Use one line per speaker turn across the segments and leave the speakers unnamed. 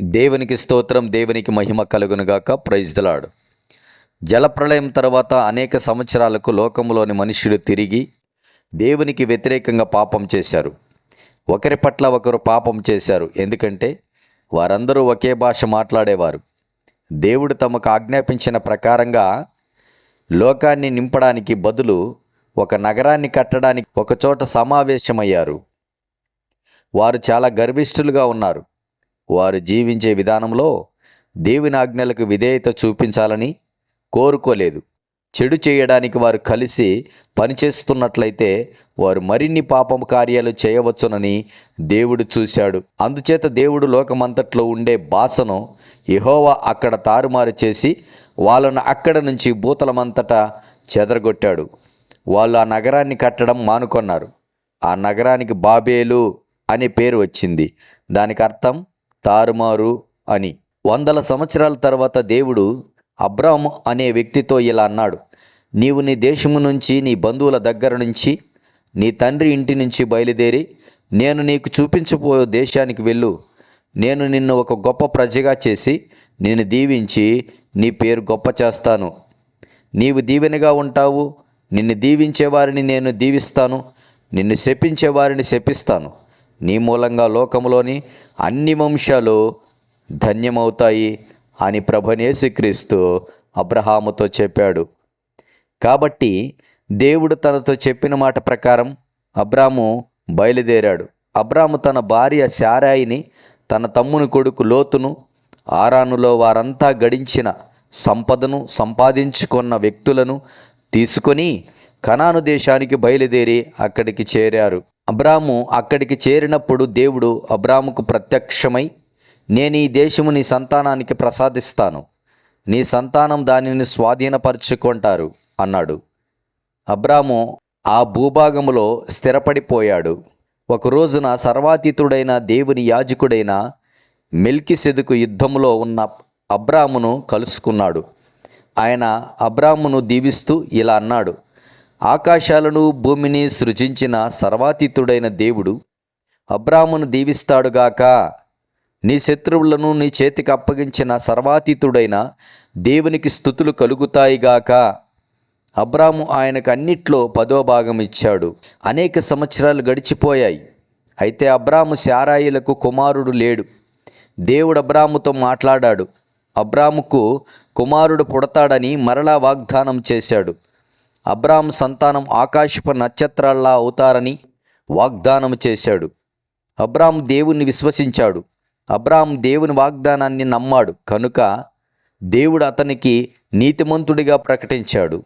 దేవునికి స్తోత్రం దేవునికి మహిమ కలుగునుగాక ప్రైజ్ దలాడు జలప్రళయం తర్వాత అనేక సంవత్సరాలకు లోకంలోని మనుషులు తిరిగి దేవునికి వ్యతిరేకంగా పాపం చేశారు. ఒకరి పట్ల ఒకరు పాపం చేశారు. ఎందుకంటే వారందరూ ఒకే భాష మాట్లాడేవారు. దేవుడు తమకు ఆజ్ఞాపించిన ప్రకారంగా లోకాన్ని నింపడానికి బదులు ఒక నగరాన్ని కట్టడానికి ఒకచోట సమావేశమయ్యారు. వారు చాలా గర్విష్ఠులుగా ఉన్నారు. వారు జీవించే విధానంలో దేవుని ఆజ్ఞలకు విధేయత చూపించాలని కోరుకోలేదు. చెడు చేయడానికి వారు కలిసి పనిచేస్తున్నట్లయితే వారు మరిన్ని పాపం కార్యాలు చేయవచ్చునని దేవుడు చూశాడు. అందుచేత దేవుడు లోకమంతట్లో ఉండే భాషను యహోవా అక్కడ తారుమారు చేసి వాళ్ళను అక్కడ నుంచి భూతలమంతటా చెదరగొట్టాడు. వాళ్ళు ఆ నగరాన్ని కట్టడం మానుకొన్నారు. ఆ నగరానికి బాబేలు అనే పేరు వచ్చింది. దానికి అర్థం తారుమారు అని. వందల సంవత్సరాల తర్వాత దేవుడు అబ్రాము అనే వ్యక్తితో ఇలా అన్నాడు నీవు నీ దేశము నుంచి నీ బంధువుల దగ్గర నుంచి నీ తండ్రి ఇంటి నుంచి బయలుదేరి నేను నీకు చూపించబోయే దేశానికి వెళ్ళు. నేను నిన్ను ఒక గొప్ప ప్రజగా చేసి నిన్ను దీవించి నీ పేరు గొప్ప చేస్తాను. నీవు దీవెనగా ఉంటావు. నిన్ను దీవించే వారిని నేను దీవిస్తాను. నిన్ను శపించేవారిని శపిస్తాను. నీ మూలంగా లోకములోని అన్ని వంశాలు ధన్యమవుతాయి అని ప్రభనేసుక్రీస్తు అబ్రహాముతో చెప్పాడు. కాబట్టి దేవుడు తనతో చెప్పిన మాట ప్రకారం అబ్రాము బయలుదేరాడు. అబ్రాము తన భార్య శారాయిని తన తమ్ముని కొడుకు లోతును ఆరానులో వారంతా గడించిన సంపదను సంపాదించుకున్న వ్యక్తులను తీసుకొని కనాను దేశానికి బయలుదేరి అక్కడికి చేరారు. అబ్రాము అక్కడికి చేరినప్పుడు దేవుడు అబ్రాముకు ప్రత్యక్షమై నేను ఈ దేశము నీ సంతానానికి ప్రసాదిస్తాను. నీ సంతానం దానిని స్వాధీనపరుచుకుంటారు అన్నాడు. అబ్రాము ఆ భూభాగములో స్థిరపడిపోయాడు. ఒక రోజున సర్వాతీతుడైన దేవుని యాజకుడైన మెల్కిసెదుకు యుద్ధములో ఉన్న అబ్రామును కలుసుకున్నాడు. ఆయన అబ్రామును దీవిస్తూ ఇలా అన్నాడు ఆకాశాలను భూమిని సృజించిన సర్వాతీతుడైన దేవుడు అబ్రామును దీవిస్తాడుగాక నీ శత్రువులను నీ చేతికి అప్పగించిన సర్వాతీతుడైన దేవునికి స్థుతులు కలుగుతాయిగాక అబ్రాము ఆయనకు అన్నిట్లో పదో భాగం ఇచ్చాడు. అనేక సంవత్సరాలు గడిచిపోయాయి. అయితే అబ్రాము శారాయిలకు కుమారుడు లేడు. దేవుడు అబ్రాముతో మాట్లాడాడు. అబ్రాముకు కుమారుడు పుడతాడని మరలా వాగ్దానం చేశాడు. అబ్రాహం సంతానం ఆకాశపు నక్షత్రాల్లా అవుతారని వాగ్దానం చేశాడు. అబ్రాహం దేవుణ్ణి విశ్వసించాడు. అబ్రాహం దేవుని వాగ్దానాన్ని నమ్మాడు. కనుక దేవుడు అతనికి నీతిమంతుడిగా ప్రకటించాడు.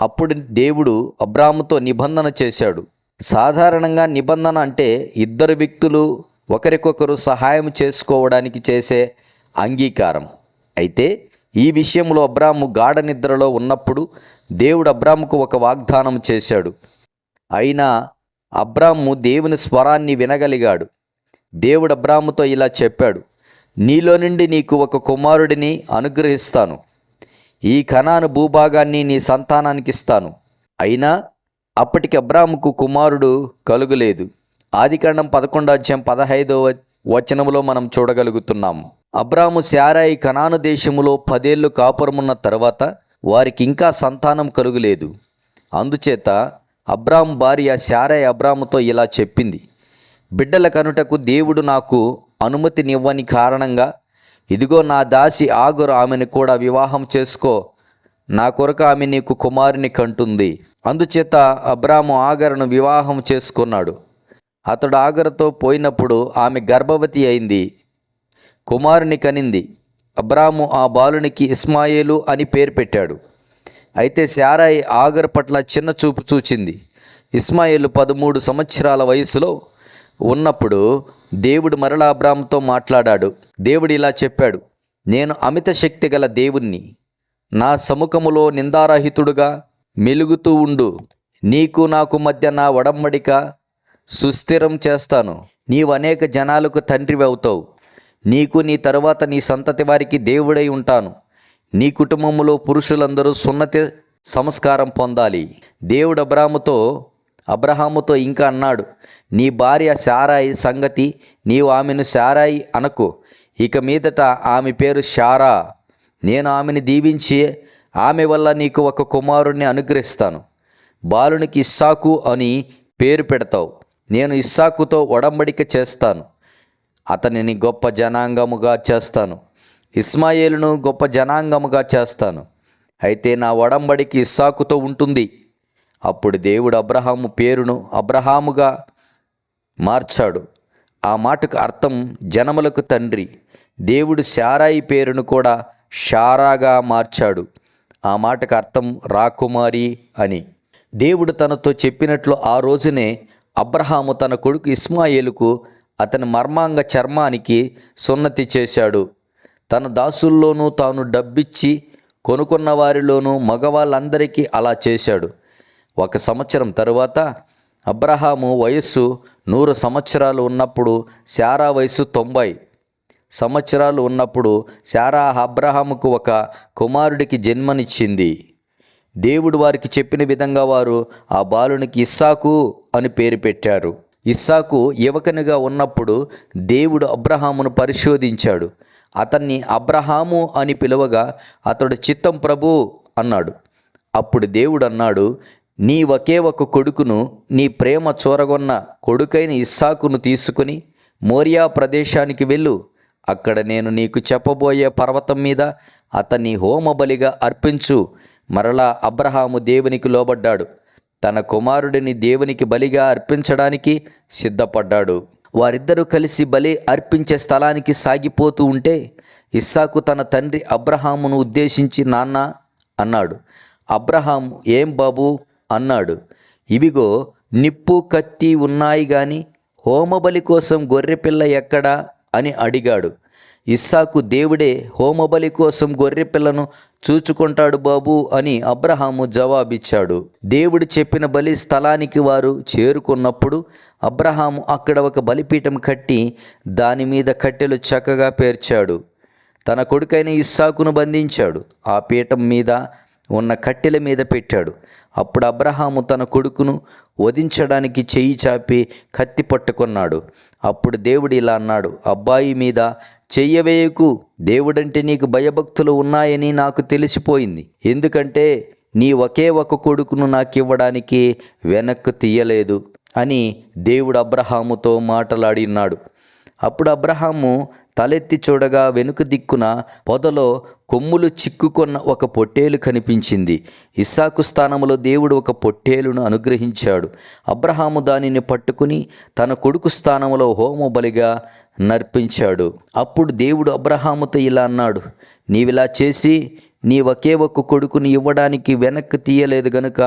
అప్పుడు దేవుడు అబ్రాముతో నిబంధన చేశాడు. సాధారణంగా నిబంధన అంటే ఇద్దరు వ్యక్తులు ఒకరికొకరు సహాయం చేసుకోవడానికి చేసే అంగీకారం. అయితే ఈ విషయంలో అబ్రాము గాఢ నిద్రలో ఉన్నప్పుడు దేవుడు అబ్రాముకు ఒక వాగ్దానం చేశాడు. అయినా అబ్రాము దేవుని స్వరాన్ని వినగలిగాడు. దేవుడు అబ్రాముతో ఇలా చెప్పాడు నీలో నుండి నీకు ఒక కుమారుడిని అనుగ్రహిస్తాను. ఈ కణాను భూభాగాన్ని నీ సంతానానికి ఇస్తాను. అయినా అప్పటికి అబ్రాముకు కుమారుడు కలుగులేదు. ఆదికాండం పదకొండో అధ్యాయం పదహైదవ వచనములో మనం చూడగలుగుతున్నాము. అబ్రాము శారాయి కనాను దేశములో పదేళ్ళు కాపురమున్న తర్వాత వారికి ఇంకా సంతానం కలుగులేదు. అందుచేత అబ్రాము భార్య శారాయి అబ్రాముతో ఇలా చెప్పింది. బిడ్డల కనుటకు దేవుడు నాకు అనుమతినివ్వని కారణంగా ఇదిగో నా దాసి ఆగురు ఆమెను కూడా వివాహం చేసుకో. నా కొరకు ఆమె నీకు కుమారుని కంటుంది. అందుచేత అబ్రాము ఆగరను వివాహం చేసుకున్నాడు. అతడు ఆగరతో పోయినప్పుడు ఆమె గర్భవతి అయింది. కుమారుని కనింది. అబ్రాము ఆ బాలునికి ఇస్మాయేలు అని పేరు పెట్టాడు. అయితే శారాయి ఆగర్ పట్ల చిన్న చూపు చూచింది. ఇస్మాయేలు పదమూడు సంవత్సరాల వయసులో ఉన్నప్పుడు దేవుడు మరలా అబ్రాముతో మాట్లాడాడు. దేవుడు ఇలా చెప్పాడు నేను అమిత శక్తి గల దేవుణ్ణి. నా సముఖములో నిందారహితుడుగా మెలుగుతూ ఉండు. నీకు నాకు మధ్య నా ఒడంబడిక సుస్థిరం చేస్తాను. నీవు అనేక జనాలకు తండ్రివి అవుతావు. నీకు నీ తరువాత నీ సంతతి వారికి దేవుడై ఉంటాను. నీ కుటుంబములో పురుషులందరూ సున్నతి సంస్కారం పొందాలి. దేవుడు అబ్రాముతో అబ్రహాముతో ఇంకా అన్నాడు నీ భార్య శారాయి సంగతి నీవు ఆమెను శారాయి అనకు. ఇక మీదట ఆమె పేరు శారా. నేను ఆమెను దీవించి ఆమె వల్ల నీకు ఒక కుమారుణ్ణి అనుగ్రహిస్తాను. బాలునికి ఇస్సాకు అని పేరు పెడతావు. నేను ఇస్సాకుతో ఒడంబడిక చేస్తాను. అతనిని గొప్ప జనాంగముగా చేస్తాను. ఇస్మాయేలును గొప్ప జనాంగముగా చేస్తాను. అయితే నా ఒడంబడికి ఇస్సాకుతో ఉంటుంది. అప్పుడు దేవుడు అబ్రహాము పేరును అబ్రహాముగా మార్చాడు. ఆ మాటకు అర్థం జనములకు తండ్రి. దేవుడు శారాయి పేరును కూడా షారాగా మార్చాడు. ఆ మాటకు అర్థం రాకుమారి అని. దేవుడు తనతో చెప్పినట్లు ఆ రోజునే అబ్రహాము తన కొడుకు ఇస్మాయేలుకు అతని మర్మాంగ చర్మానికి సున్నతి చేశాడు. తన దాసుల్లోనూ తాను డబ్బిచ్చి కొనుక్కున్న వారిలోనూ మగవాళ్ళందరికీ అలా చేశాడు. ఒక సంవత్సరం తరువాత అబ్రహాము వయస్సు నూరు సంవత్సరాలు ఉన్నప్పుడు శారా వయస్సు తొంభై సంవత్సరాలు ఉన్నప్పుడు శారా అబ్రహాముకు ఒక కుమారుడికి జన్మనిచ్చింది. దేవుడు వారికి చెప్పిన విధంగా వారు ఆ బాలునికి ఇస్సాకు అని పేరు పెట్టారు. ఇస్సాకు యువకునిగా ఉన్నప్పుడు దేవుడు అబ్రహామును పరిశోధించాడు. అతన్ని అబ్రహాము అని పిలువగా అతడు చిత్తం ప్రభు అన్నాడు. అప్పుడు దేవుడు అన్నాడు నీ ఒకే ఒక కొడుకును నీ ప్రేమ చూరగొన్న కొడుకైన ఇస్సాకును తీసుకుని మోరియా ప్రదేశానికి వెళ్ళు. అక్కడ నేను నీకు చెప్పబోయే పర్వతం మీద అతన్ని హోమబలిగా అర్పించు. మరలా అబ్రహాము దేవునికి లోబడ్డాడు. తన కుమారుడిని దేవునికి బలిగా అర్పించడానికి సిద్ధపడ్డాడు. వారిద్దరూ కలిసి బలి అర్పించే స్థలానికి సాగిపోతూ ఉంటే ఇస్సాకు తన తండ్రి అబ్రహామును ఉద్దేశించి నాన్న అన్నాడు. అబ్రహాం ఏం బాబు? అన్నాడు. ఇవిగో నిప్పు కత్తి ఉన్నాయి గాని హోమబలి కోసం గొర్రెపిల్ల ఎక్కడా? అని అడిగాడు. ఇస్సాకు దేవుడే హోమబలి కోసం గొర్రెపిల్లను చూచుకుంటాడు బాబు అని అబ్రహాము జవాబిచ్చాడు. దేవుడు చెప్పిన బలి స్థలానికి వారు చేరుకున్నప్పుడు అబ్రహాము అక్కడ ఒక బలిపీఠం కట్టి దాని మీద కట్టెలు చక్కగా పేర్చాడు. తన కొడుకైన ఇస్సాకును బంధించాడు. ఆ పీఠం మీద ఉన్న కట్టెల మీద పెట్టాడు. అప్పుడు అబ్రహాము తన కొడుకును వధించడానికి చెయ్యి చాపి కత్తి పట్టుకున్నాడు. అప్పుడు దేవుడు ఇలా అన్నాడు అబ్బాయి మీద చెయ్యవేయకు దేవుడంటే నీకు భయభక్తులు ఉన్నాయని నాకు తెలిసిపోయింది. ఎందుకంటే నీ ఒకే ఒక కొడుకును నాకు ఇవ్వడానికి వెనక్కు తీయలేదు అని దేవుడు అబ్రహాముతో మాటలాడినాడు. అప్పుడు అబ్రహాము తలెత్తి చూడగా వెనుక దిక్కున పొదలో కొమ్ములు చిక్కుకొన్న ఒక పొట్టేలు కనిపించింది. ఇస్సాకు స్థానంలో దేవుడు ఒక పొట్టేలును అనుగ్రహించాడు. అబ్రహాము దానిని పట్టుకుని తన కొడుకు స్థానంలో హోమ బలిగా నర్పించాడు. అప్పుడు దేవుడు అబ్రహాముతో ఇలా అన్నాడు నీవిలా చేసి నీ ఒకే ఒక్క కొడుకుని ఇవ్వడానికి వెనక్కి తీయలేదు గనుక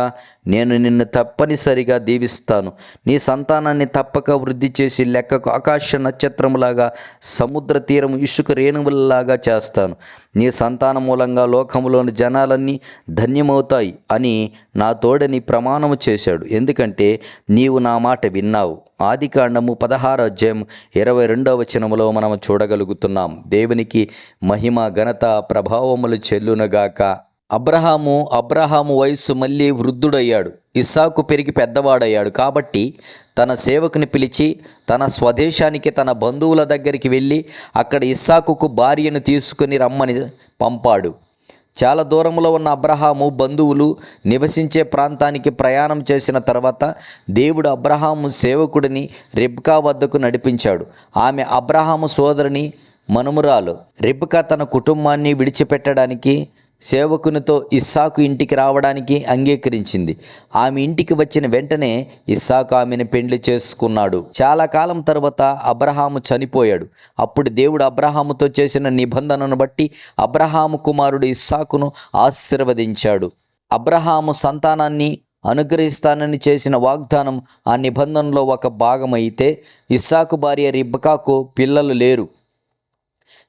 నేను నిన్ను తప్పనిసరిగా దీవిస్తాను. నీ సంతానాన్ని తప్పక వృద్ధి చేసి లెక్కకు ఆకాశ నక్షత్రములాగా సముద్ర తీరం ఇసుక రేణువులలాగా చేస్తాను. నీ సంతానం మూలంగా లోకములోని జనాలన్నీ ధన్యమవుతాయి అని నా తోడని ప్రమాణము చేశాడు. ఎందుకంటే నీవు నా మాట విన్నావు. ఆది కాండము పదహారు అధ్యాయం ఇరవై రెండవ వచనములో మనం చూడగలుగుతున్నాం. దేవునికి మహిమ ఘనత ప్రభావములు చెల్లునగాక. అబ్రహాము అబ్రహాము వయస్సు మళ్ళీ వృద్ధుడయ్యాడు. ఇస్సాకు పెరిగి పెద్దవాడయ్యాడు. కాబట్టి తన సేవకుని పిలిచి తన స్వదేశానికి తన బంధువుల దగ్గరికి వెళ్ళి అక్కడ ఇస్సాకుకు భార్యను తీసుకుని రమ్మని పంపాడు. చాలా దూరంలో ఉన్న అబ్రహాము బంధువులు నివసించే ప్రాంతానికి ప్రయాణం చేసిన తర్వాత దేవుడు అబ్రహాము సేవకుడిని రిబ్కా వద్దకు నడిపించాడు. ఆమె అబ్రహాము సోదరుని మనుమురాలు. రిబ్కా తన కుటుంబాన్ని విడిచిపెట్టడానికి సేవకునితో ఇస్సాకు ఇంటికి రావడానికి అంగీకరించింది. ఆమె ఇంటికి వచ్చిన వెంటనే ఇస్సాకు ఆమెను పెండ్లి చేసుకున్నాడు. చాలా కాలం తర్వాత అబ్రహాము చనిపోయాడు. అప్పుడు దేవుడు అబ్రహాముతో చేసిన నిబంధనను బట్టి అబ్రహాము కుమారుడు ఇస్సాకును ఆశీర్వదించాడు. అబ్రహాము సంతానాన్ని అనుగ్రహిస్తానని చేసిన వాగ్దానం ఆ నిబంధనలో ఒక భాగమైతే ఇస్సాకు భార్య రిబ్బకాకు పిల్లలు లేరు.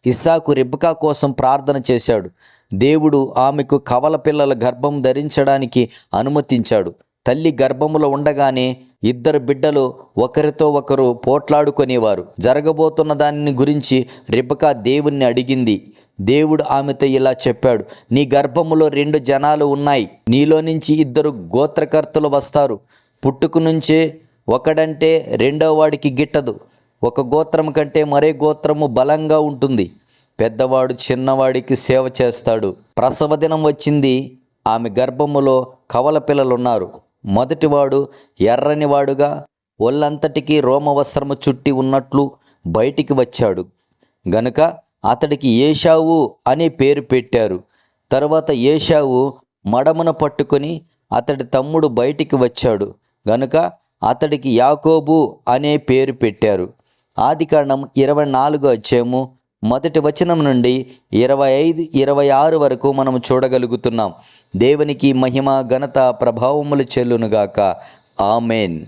ఇస్సాకు రిబ్కా కోసం ప్రార్థన చేశాడు. దేవుడు ఆమెకు కవల పిల్లల గర్భం ధరించడానికి అనుమతించాడు. తల్లి గర్భములో ఉండగానే ఇద్దరు బిడ్డలు ఒకరితో ఒకరు పోట్లాడుకునేవారు. జరగబోతున్న దానిని గురించి రిబకా దేవుణ్ణి అడిగింది. దేవుడు ఆమెతో ఇలా చెప్పాడు నీ గర్భములో రెండు జనాలు ఉన్నాయి. నీలో నుంచి ఇద్దరు గోత్రకర్తలు వస్తారు. పుట్టుకు నుంచే ఒకడంటే రెండో వాడికి గిట్టదు. ఒక గోత్రం కంటే మరే గోత్రము బలంగా ఉంటుంది. పెద్దవాడు చిన్నవాడికి సేవ చేస్తాడు. ప్రసవ దినం వచ్చింది. ఆమె గర్భములో కవల పిల్లలున్నారు. మొదటివాడు ఎర్రనివాడుగా ఒళ్ళంతటికి రోమవస్త్రము చుట్టి ఉన్నట్లు బయటికి వచ్చాడు. గనుక అతడికి ఏషావు అనే పేరు పెట్టారు. తరువాత ఏషావు మడమన పట్టుకొని అతడి తమ్ముడు బయటికి వచ్చాడు. గనుక అతడికి యాకోబు అనే పేరు పెట్టారు. ఆదికాండం ఇరవై నాలుగు వచ్చేము మొదటి వచనం నుండి ఇరవై ఐదు ఇరవై ఆరు వరకు మనం చూడగలుగుతున్నాం. దేవునికి మహిమ ఘనత ప్రభావములు చెల్లునుగాక. ఆమెన్.